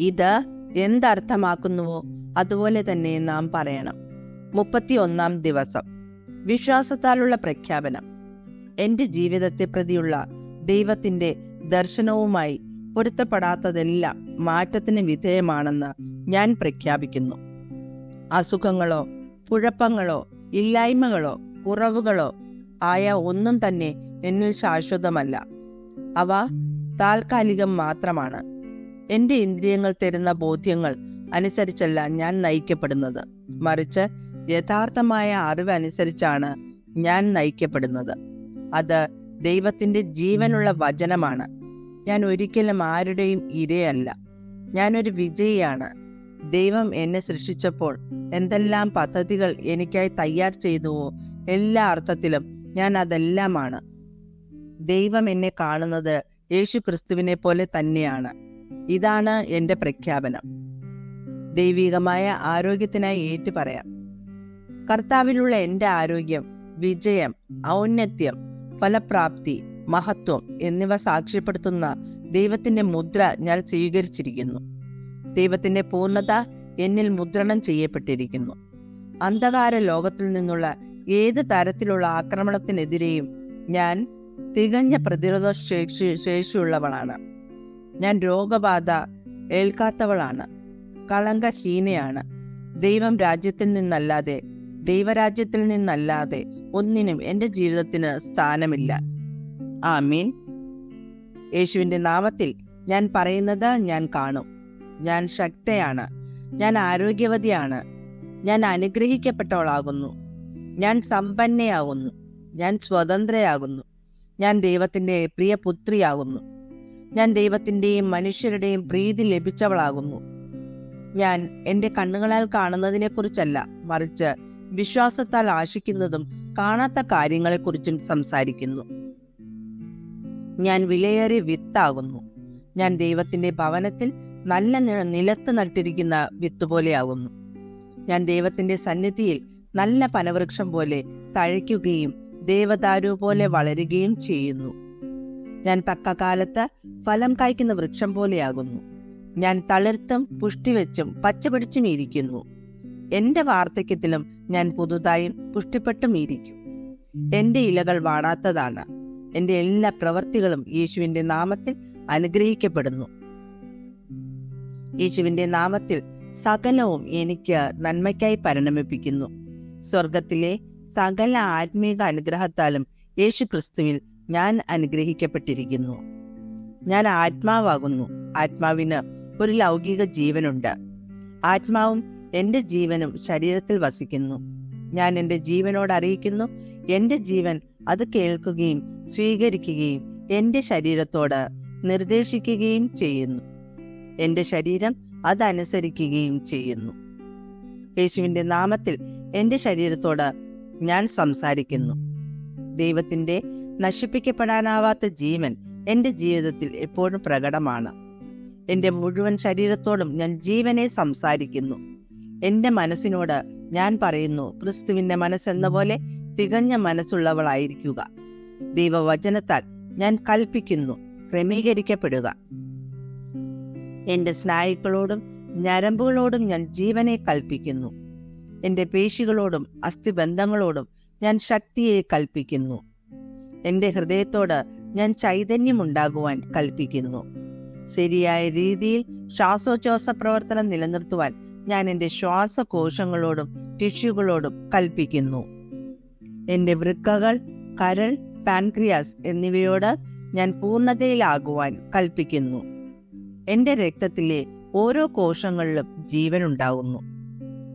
ഇത് എന്തർത്ഥമാക്കുന്നുവോ അതുപോലെ തന്നെ നാം പറയണം. മുപ്പത്തിയൊന്നാം ദിവസം. വിശ്വാസത്താലുള്ള പ്രഖ്യാപനം. എന്റെ ജീവിതത്തെ പ്രതിയുള്ള ദൈവത്തിന്റെ ദർശനവുമായി പൊരുത്തപ്പെടാത്തതെല്ലാം മാറ്റത്തിന് വിധേയമാണെന്ന് ഞാൻ പ്രഖ്യാപിക്കുന്നു. അസുഖങ്ങളോ കുഴപ്പങ്ങളോ ഇല്ലായ്മകളോ കുറവുകളോ ആയ ഒന്നും തന്നെ എന്നിൽ ശാശ്വതമല്ല. അവ താൽക്കാലികം മാത്രമാണ്. എന്റെ ഇന്ദ്രിയങ്ങൾ തരുന്ന ബോധ്യങ്ങൾ അനുസരിച്ചല്ല ഞാൻ നയിക്കപ്പെടുന്നത്. മറിച്ച് യഥാർത്ഥമായ അറിവ് അനുസരിച്ചാണ് ഞാൻ നയിക്കപ്പെടുന്നത്. അത് ദൈവത്തിന്റെ ജീവനുള്ള വചനമാണ്. ഞാൻ ഒരിക്കലും ആരുടെയും ഇരയല്ല. ഞാനൊരു വിജയിയാണ്. ദൈവം എന്നെ സൃഷ്ടിച്ചപ്പോൾ എന്തെല്ലാം പദ്ധതികൾ എനിക്കായി തയ്യാർ ചെയ്തുവോ എല്ലാ അർത്ഥത്തിലും ഞാൻ അതെല്ലാമാണ്. ദൈവം എന്നെ കാണുന്നത് യേശു ക്രിസ്തുവിനെ പോലെ തന്നെയാണ്. ഇതാണ് എന്റെ പ്രഖ്യാപനം. ദൈവികമായ ആരോഗ്യത്തിനായി ഏറ്റു പറയാം കർത്താവിലുള്ള എന്റെ ആരോഗ്യം വിജയം ഔന്നത്യം ഫലപ്രാപ്തി മഹത്വം എന്നിവ സാക്ഷ്യപ്പെടുത്തുന്ന ദൈവത്തിന്റെ മുദ്ര ഞാൻ സ്വീകരിച്ചിരിക്കുന്നു. ദൈവത്തിന്റെ പൂർണത എന്നിൽ മുദ്രണം ചെയ്യപ്പെട്ടിരിക്കുന്നു. അന്ധകാര ലോകത്തിൽ നിന്നുള്ള ഏത് തരത്തിലുള്ള ആക്രമണത്തിനെതിരെയും ഞാൻ തികഞ്ഞ പ്രതിരോധ ശേഷി ശേഷിയുള്ളവളാണ്. ഞാൻ രോഗബാധ ഏൽക്കാത്തവളാണ്. കളങ്കഹീനയാണ് ദൈവം രാജ്യത്തിൽ നിന്നല്ലാതെ ദൈവരാജ്യത്തിൽ നിന്നല്ലാതെ ഒന്നിനും എന്റെ ജീവിതത്തിന് സ്ഥാനമില്ല. ആ മീൻ യേശുവിന്റെ നാമത്തിൽ ഞാൻ പറയുന്നത് ഞാൻ കാണും. ഞാൻ ശക്തയാണ്. ഞാൻ ആരോഗ്യവതിയാണ്. ഞാൻ അനുഗ്രഹിക്കപ്പെട്ടവളാകുന്നു. ഞാൻ സമ്പന്നയാകുന്നു ഞാൻ സ്വതന്ത്രയാകുന്നു. ഞാൻ ദൈവത്തിന്റെ പ്രിയ പുത്രിയാകുന്നു ഞാൻ ദൈവത്തിന്റെയും മനുഷ്യരുടെയും പ്രീതി ലഭിച്ചവളാകുന്നു. ഞാൻ എന്റെ കണ്ണുകളാൽ കാണുന്നതിനെക്കുറിച്ചല്ല മറിച്ച് വിശ്വാസത്താൽ ആശിക്കുന്നതും കാണാത്ത കാര്യങ്ങളെക്കുറിച്ചും സംസാരിക്കുന്നു. ഞാൻ വിലയേറിയ വിത്താകുന്നു. ഞാൻ ദൈവത്തിന്റെ ഭവനത്തിൽ നല്ല നിലത്ത് നട്ടിരിക്കുന്ന വിത്ത് പോലെയാകുന്നു ഞാൻ ദൈവത്തിന്റെ സന്നിധിയിൽ നല്ല പനവൃക്ഷം പോലെ തഴയ്ക്കുകയും ദേവദാരു പോലെ വളരുകയും ചെയ്യുന്നു. ഞാൻ തക്ക കാലത്ത് ഫലം കായ്ക്കുന്ന വൃക്ഷം പോലെയാകുന്നു. ഞാൻ തളിർത്തും പുഷ്ടിവെച്ചും പച്ചപിടിച്ചും ഇരിക്കുന്നു. എന്റെ വാർദ്ധക്യത്തിലും ഞാൻ പുതുതായും പുഷ്ടിപ്പെട്ടും ഇരിക്കും. എന്റെ ഇലകൾ വാടാത്തതാണ്. എന്റെ എല്ലാ പ്രവർത്തികളും യേശുവിന്റെ നാമത്തിൽ അനുഗ്രഹിക്കപ്പെടുന്നു. യേശുവിന്റെ നാമത്തിൽ സകലവും എനിക്ക് നന്മയ്ക്കായി പരിണമിപ്പിക്കുന്നു. സ്വർഗത്തിലെ സകല ആത്മീക അനുഗ്രഹത്താലും യേശു ക്രിസ്തുവിൽ ഞാൻ അനുഗ്രഹിക്കപ്പെട്ടിരിക്കുന്നു. ഞാൻ ആത്മാവാകുന്നു. ആത്മാവിന് ഒരു ലൗകിക ജീവനുണ്ട്. ആത്മാവും എന്റെ ജീവനും ശരീരത്തിൽ വസിക്കുന്നു. ഞാൻ എന്റെ ജീവനോട് അറിയിക്കുന്നു. എന്റെ ജീവൻ അത് കേൾക്കുകയും സ്വീകരിക്കുകയും എന്റെ ശരീരത്തോട് നിർദ്ദേശിക്കുകയും ചെയ്യുന്നു. എന്റെ ശരീരം അതനുസരിക്കുകയും ചെയ്യുന്നു. യേശുവിന്റെ നാമത്തിൽ എന്റെ ശരീരത്തോട് ഞാൻ സംസാരിക്കുന്നു. ദൈവത്തിന്റെ നശിപ്പിക്കപ്പെടാനാവാത്ത ജീവൻ എന്റെ ജീവിതത്തിൽ എപ്പോഴും പ്രകടമാണ്. എന്റെ മുഴുവൻ ശരീരത്തോടും ഞാൻ ജീവനെ സംസാരിക്കുന്നു. എന്റെ മനസ്സിനോട് ഞാൻ പറയുന്നു ക്രിസ്തുവിന്റെ മനസ്സെന്ന പോലെ തികഞ്ഞ മനസ്സുള്ളവളായിരിക്കുക. ദൈവവചനത്താൽ ഞാൻ കൽപ്പിക്കുന്നു ക്രമീകരിക്കപ്പെടുക. എന്റെ സ്നായുക്കളോടും ഞരമ്പുകളോടും ഞാൻ ജീവനെ കൽപ്പിക്കുന്നു. എന്റെ പേശികളോടും അസ്ഥിബന്ധങ്ങളോടും ഞാൻ ശക്തിയെ കൽപ്പിക്കുന്നു. എന്റെ ഹൃദയത്തോട് ഞാൻ ചൈതന്യമുണ്ടാകുവാൻ കൽപ്പിക്കുന്നു. ശരിയായ രീതിയിൽ ശ്വാസോച്ഛ്വാസ പ്രവർത്തനം നിലനിർത്തുവാൻ ഞാൻ എന്റെ ശ്വാസകോശങ്ങളോടും ടിഷ്യൂകളോടും കൽപ്പിക്കുന്നു. എന്റെ വൃക്കകൾ കരൾ പാൻക്രിയാസ് എന്നിവയോട് ഞാൻ പൂർണതയിലാകുവാൻ കൽപ്പിക്കുന്നു. എന്റെ രക്തത്തിലെ ഓരോ കോശങ്ങളിലും ജീവനുണ്ടാകുന്നു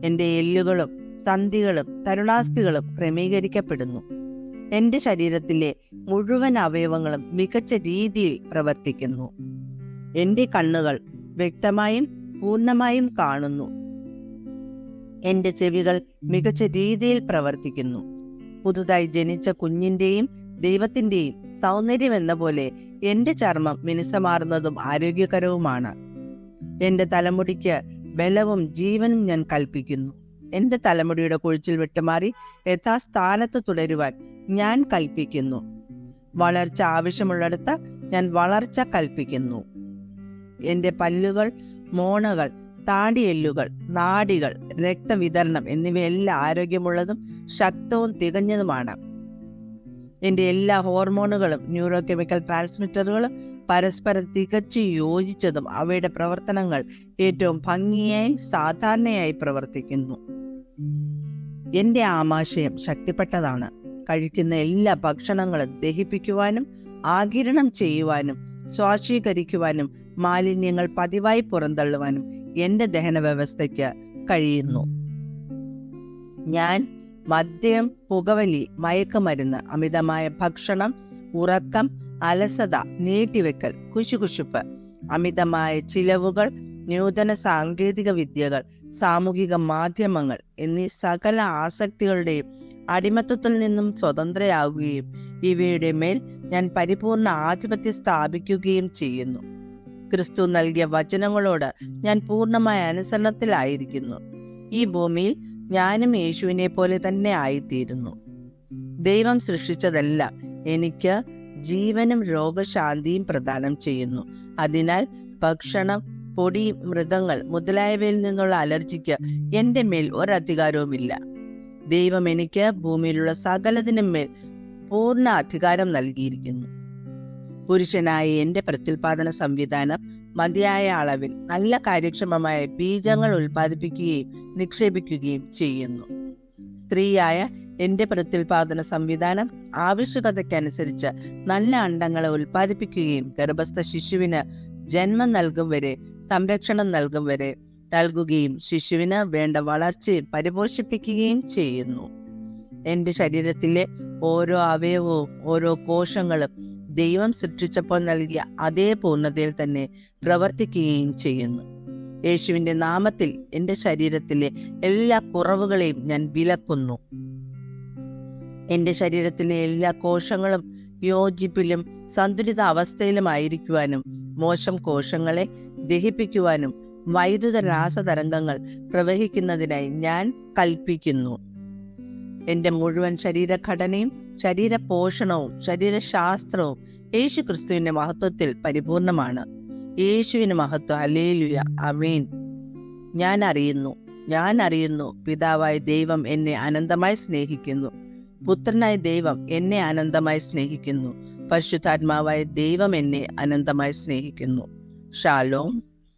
എന്റെ എല്ലുകളും സന്ധികളും തരുണാസ്ഥികളും ക്രമീകരിക്കപ്പെടുന്നു. എന്റെ ശരീരത്തിലെ മുഴുവൻ അവയവങ്ങളും മികച്ച രീതിയിൽ പ്രവർത്തിക്കുന്നു. എന്റെ കണ്ണുകൾ വ്യക്തമായും പൂർണമായും കാണുന്നു. എന്റെ ചെവികൾ മികച്ച രീതിയിൽ പ്രവർത്തിക്കുന്നു. പുതുതായി ജനിച്ച കുഞ്ഞിന്റെയും ദൈവത്തിന്റെയും സൗന്ദര്യം എന്ന പോലെ എന്റെ ചർമ്മം മിനുസമാർന്നതും ആരോഗ്യകരവുമാണ്. എന്റെ തലമുടിക്ക് ബലവും ജീവനും ഞാൻ കൽപ്പിക്കുന്നു. എന്റെ തലമുടിയുടെ കൊഴിച്ചിൽ വിട്ടുമാറി യഥാസ്ഥാനത്ത് തുടരുവാൻ ഞാൻ കൽപ്പിക്കുന്നു. വളർച്ച ആവശ്യമുള്ളിടത്ത് ഞാൻ വളർച്ച കൽപ്പിക്കുന്നു. എന്റെ പല്ലുകൾ മോണകൾ താടിയെല്ലുകൾ നാടികൾ രക്തവിതരണം എന്നിവയെല്ലാം ആരോഗ്യമുള്ളതും ശക്തവും തികഞ്ഞതുമാണ്. എന്റെ എല്ലാ ഹോർമോണുകളും ന്യൂറോ കെമിക്കൽ ട്രാൻസ്മിറ്ററുകളും പരസ്പരം തികച്ചു യോജിച്ചതും അവയുടെ പ്രവർത്തനങ്ങൾ ഏറ്റവും ഭംഗിയായി സാധാരണയായി പ്രവർത്തിക്കുന്നു. എന്റെ ആമാശയം ശക്തിപ്പെട്ടതാണ്. കഴിക്കുന്ന എല്ലാ ഭക്ഷണങ്ങളും ദഹിപ്പിക്കുവാനും ആകിരണം ചെയ്യുവാനും സ്വാശീകരിക്കുവാനും മാലിന്യങ്ങൾ പതിവായി പുറന്തള്ളുവാനും എന്റെ ദഹന വ്യവസ്ഥയ്ക്ക് കഴിയുന്നു. ഞാൻ മദ്യം പുകവലി മയക്കുമരുന്ന് അമിതമായ ഭക്ഷണം ഉറക്കം അലസത നീട്ടിവെക്കൽ കുശുകുശുപ്പ് അമിതമായ ചിലവുകൾ നൂതന സാങ്കേതിക വിദ്യകൾ സാമൂഹിക മാധ്യമങ്ങൾ എന്നീ സകല ആസക്തികളുടെയും അടിമത്തത്തിൽ നിന്നും സ്വതന്ത്രയാകുകയും ഇവയുടെ മേൽ ഞാൻ പരിപൂർണ ആധിപത്യം സ്ഥാപിക്കുകയും ചെയ്യുന്നു. ക്രിസ്തു നൽകിയ വചനങ്ങളോട് ഞാൻ പൂർണമായ അനുസരണത്തിലായിരിക്കുന്നു. ഈ ഭൂമിയിൽ ഞാനും യേശുവിനെ പോലെ തന്നെ ആയിത്തീരുന്നു. ദൈവം സൃഷ്ടിച്ചതെല്ലാം എനിക്ക് ജീവനും രോഗശാന്തിയും പ്രദാനം ചെയ്യുന്നു. അതിനാൽ ഭക്ഷണം പൊടി മൃഗങ്ങൾ മുതലായവയിൽ നിന്നുള്ള അലർജിക്ക് എന്റെ മേൽ ഒരധികാരവുമില്ല. ദൈവം എനിക്ക് ഭൂമിയിലുള്ള സകലതിനും മേൽ പൂർണ അധികാരം നൽകിയിരിക്കുന്നു. പുരുഷനായ എന്റെ പ്രത്യുൽപാദന സംവിധാനം മതിയായ അളവിൽ നല്ല കാര്യക്ഷമമായ ബീജങ്ങൾ ഉൽപ്പാദിപ്പിക്കുകയും നിക്ഷേപിക്കുകയും ചെയ്യുന്നു. സ്ത്രീയായ എന്റെ പ്രത്യുൽപാദന സംവിധാനം ആവശ്യകതയ്ക്കനുസരിച്ച് നല്ല അണ്ടങ്ങളെ ഉൽപ്പാദിപ്പിക്കുകയും ഗർഭസ്ഥ ശിശുവിന് ജന്മം നൽകും വരെ സംരക്ഷണം നൽകും വരെ നൽകുകയും ശിശുവിന് വേണ്ട വളർച്ചയും പരിപോഷിപ്പിക്കുകയും ചെയ്യുന്നു. എന്റെ ശരീരത്തിലെ ഓരോ അവയവവും ഓരോ കോശങ്ങളും ദൈവം സൃഷ്ടിച്ചപ്പോൾ നൽകിയ അതേ പൂർണതയിൽ തന്നെ പ്രവർത്തിക്കുകയും ചെയ്യുന്നു. യേശുവിന്റെ നാമത്തിൽ എന്റെ ശരീരത്തിലെ എല്ലാ കുറവുകളെയും ഞാൻ വിലക്കുന്നു. എന്റെ ശരീരത്തിലെ എല്ലാ കോശങ്ങളും യോജിപ്പിലും സന്തുലിത അവസ്ഥയിലുമായിരിക്കുവാനും മോശം കോശങ്ങളെ ദഹിപ്പിക്കുവാനും വൈദ്യുത രാസതരംഗങ്ങൾ പ്രവഹിക്കുന്നതിനായി ഞാൻ കൽപ്പിക്കുന്നു. എന്റെ മുഴുവൻ ശരീരഘടനയും ശരീരപോഷണവും ശരീരശാസ്ത്രവും യേശു ക്രിസ്തുവിന്റെ മഹത്വത്തിൽ പരിപൂർണമാണ്. യേശുവിന് മഹത്വം. അലേലുയ അമീൻ ഞാൻ അറിയുന്നു. ഞാൻ അറിയുന്നു. പിതാവായ ദൈവം എന്നെ അനന്തമായി സ്നേഹിക്കുന്നു. പുത്രനായ ദൈവം എന്നെ അനന്തമായി സ്നേഹിക്കുന്നു. പരിശുദ്ധാത്മാവായ ദൈവം എന്നെ അനന്തമായി സ്നേഹിക്കുന്നു. Shalom.